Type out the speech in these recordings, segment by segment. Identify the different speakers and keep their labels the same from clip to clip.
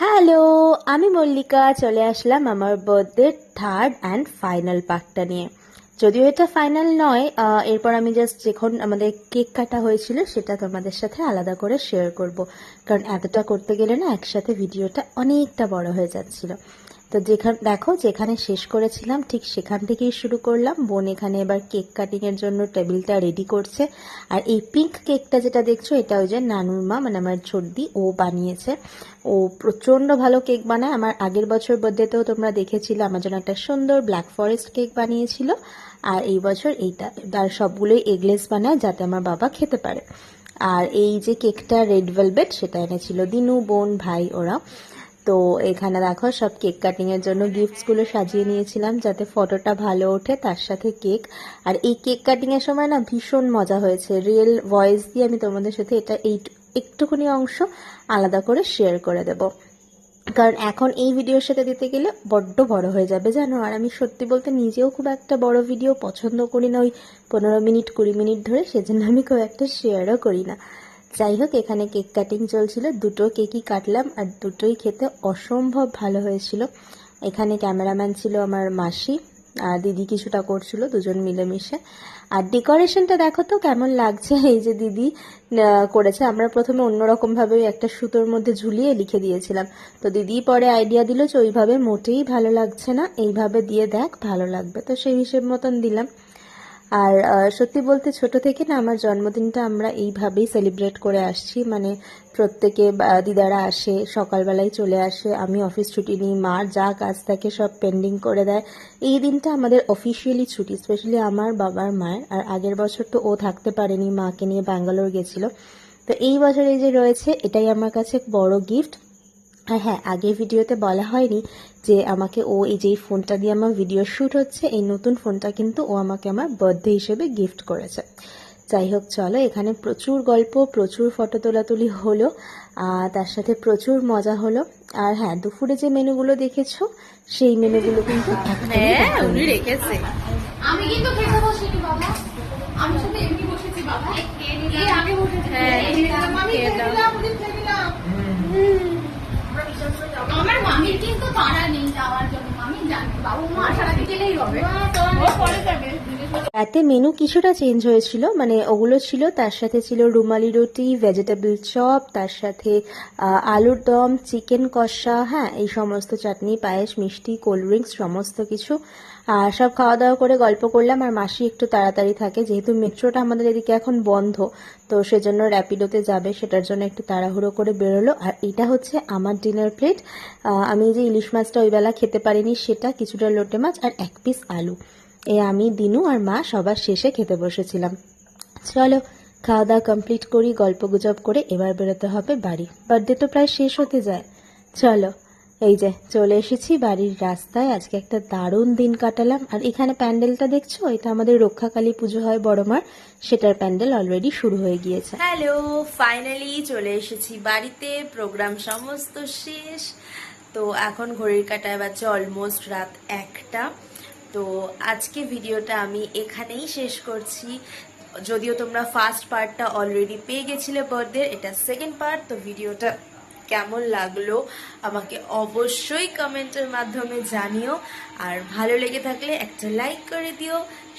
Speaker 1: Hello, আমি মল্লিকা, চলে আসলাম আমার বার্থডে থার্ড অ্যান্ড ফাইনাল পার্টটা নিয়ে। যদিও এটা ফাইনাল নয় এরপর আমি জাস্ট যখন আমাদের কেক কাটা হয়েছিল, সেটা তোমাদের সাথে আলাদা করে শেয়ার করব। কারণ এতটা করতে গেলে না, একসাথে ভিডিওটা অনেকটা বড় হয়ে যাচ্ছিল। তো যেখানে, দেখো, যেখানে শেষ করেছিলাম, ঠিক সেখান থেকেই শুরু করলাম। বোন এখানে এবার কেক কাটিং এর জন্য টেবিলটা রেডি করছে। আর এই পিঙ্ক কেকটা যেটা দেখছ, এটা ওই যে নানুর মা মানে আমার ছোটদি, ও বানিয়েছে। ও প্রচণ্ড ভালো কেক বানায়। আমার আগের বছর বার্থডেতেও তোমরা দেখেছিলে, আমার জন্য একটা সুন্দর ব্ল্যাক ফরেস্ট কেক বানিয়েছিল। আর এই বছর এইটা, তার সবগুলোই এগলেস বানায়, যাতে আমার বাবা খেতে পারে। আর এই যে কেকটা রেড ভেলভেট সেটা এনেছিল দিনু, বোন, ভাই ওরা তো এখানে দেখো সব কেক কাটিং এর জন্য গিফটসগুলো সাজিয়ে নিয়েছিলাম যাতে ফটোটা ভালো ওঠে, তার সাথে কেক। আর এই কেক কাটিং এর সময় না ভীষণ মজা হয়েছে। রিয়েল ভয়েস দিয়ে আমি তোমাদের সাথে এটা এই একটুখানি অংশ আলাদা করে শেয়ার করে দেব। কারণ এখন এই ভিডিওর সাথে দিতে গেলে বড্ড বড় হয়ে যাবে, জানো? আর আমি সত্যি বলতে নিজেও খুব একটা বড় ভিডিও পছন্দ করি না। ওই পনেরো মিনিট, কুড়ি মিনিট ধরে সেজন্য আমি খুব একটা শেয়ারও করি না। যাই হোক এখানে কেক কাটিং চলছিল। দুটো কেকই কাটলাম আর দুটোই খেতে অসম্ভব ভালো হয়েছিল। এখানে ক্যামেরাম্যান ছিল আমার মাসি আর দিদি কিছুটা করছিল, দুজন মিলেমিশে। আর ডেকোরেশনটা দেখো তো কেমন লাগছে। এই যে দিদি করেছে। আমরা প্রথমে অন্যরকম ভাবে একটা সুতোর মধ্যে ঝুলিয়ে লিখে দিয়েছিলাম। তো দিদি পরে আইডিয়া দিল যে ওইভাবে মোটেই ভালো লাগছে না। এইভাবে দিয়ে দেখ, ভালো লাগবে। তো সেই হিসেব মতন দিলাম। আর সত্যি বলতে ছোট থেকে না আমার জন্মদিনটা আমরা এইভাবেই সেলিব্রেট করে আসছি। মানে প্রত্যেকে দিদারা আসে, সকালবেলায় চলে আসে, আমি অফিস ছুটি নিই মার যা কাজ থাকে সব পেন্ডিং করে দেয়। এই দিনটা আমাদের অফিসিয়ালি ছুটি স্পেশালি আমার বাবার, মায়ের, আর আগের বছর তো ও থাকতে পারেনি, মাকে নিয়ে ব্যাঙ্গালোর গেছিল। তো এই বছর এই যে রয়েছে, এটাই আমার কাছে বড় গিফট আর হ্যাঁ আগের ভিডিওতে বলা হয়নি যে আমাকে ও এই যে ফোনটা দিয়ে আমার ভিডিও শ্যুট হচ্ছে এই নতুন ফোনটা কিন্তু ও আমাকে আমার বার্থডে হিসেবে গিফট করেছে। যাই হোক চলো এখানে প্রচুর গল্প প্রচুর ফটো তোলাতুলি হলো আর তার সাথে প্রচুর মজা হলো। আর হ্যাঁ দুপুরে যে মেনুগুলো দেখেছ সেই মেনুগুলো কিন্তু
Speaker 2: হ্যাঁ উনি রেখেছে।
Speaker 3: আমি কিন্তু খেতে বসিনি বাবা। আমি শুধু এমনি বসেছি বাবা। কে আগে বসেছি।
Speaker 2: হ্যাঁ,
Speaker 3: আমি মামির কিন্তু তাড়া নেই যাওয়ার জন্য মামি জানি বাবু মা আসার আগে গেলেই হবে। পরে যাবে।
Speaker 1: রাতে মেনু কিছুটা চেঞ্জ হয়েছিল মানে ওগুলো ছিল, তার সাথে ছিল রুমালি রুটি ভেজিটেবল চপ তার সাথে আলুর দম চিকেন কষা হ্যাঁ এই সমস্ত চাটনি, পায়েস, মিষ্টি কোল্ড ড্রিঙ্কস সমস্ত কিছু। আর সব খাওয়া দাওয়া করে গল্প করলাম, আর মাসি একটু তাড়াতাড়ি থাকে, যেহেতু মেট্রোটা আমাদের এদিকে এখন বন্ধ, তো সেজন্য র্যাপিডোতে যাবে, সেটার জন্য একটু তাড়াহুড়ো করে বেরোলো। আর এটা হচ্ছে আমার ডিনার প্লেট আমি যে ইলিশ মাছটা ওই বেলা খেতে পারিনি, সেটা কিছুটা লোটে মাছ আর এক পিস আলু। এ আমি, দিনু আর মা সবার শেষে খেতে বসেছিলাম। চলো খাওয়া দাওয়া কমপ্লিট করি গল্প গুজব করে এবার বেরোতে হবে বাড়ি। বার্থডে তো প্রায় শেষ হতে যায়। চলো, এই যে, চলে এসেছি বাড়ির রাস্তায়। আজকে একটা দারুণ দিন কাটালাম। আর এখানে প্যান্ডেলটা দেখছ? এটা আমাদের রক্ষাকালী পুজো হয় বড়মার সেটার প্যান্ডেল অলরেডি শুরু হয়ে গিয়েছে।
Speaker 2: হ্যালো ফাইনালি চলে এসেছি বাড়িতে। প্রোগ্রাম সমস্ত শেষ। তো এখন ঘড়ির কাটায় বাজছে অলমোস্ট রাত একটা। তো আজকে ভিডিওটা আমি এখানেই শেষ করছি। যদিও তোমরা ফার্স্ট পার্টটা অলরেডি পেয়ে গেছিলে বার্থডে এটা সেকেন্ড পার্ট তো ভিডিওটা কেমন লাগল আমাকে অবশ্যই কমেন্টের মাধ্যমে জানিও। আর ভালো লেগে থাকলে একটা লাইক করে দিও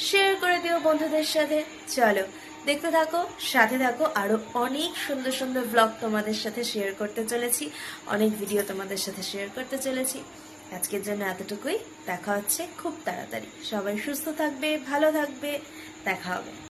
Speaker 2: শেয়ার করে দিও বন্ধুদের সাথে। চলো, দেখতে থাকো, সাথে থাকো। আরও অনেক সুন্দর সুন্দর ব্লগ তোমাদের সাথে শেয়ার করতে চলেছি। অনেক ভিডিও তোমাদের সাথে শেয়ার করতে চলেছি। আজকের জন্য এতটুকুই। দেখা হচ্ছে খুব তাড়াতাড়ি। সবাই সুস্থ থাকবে ভালো থাকবে। দেখা হবে।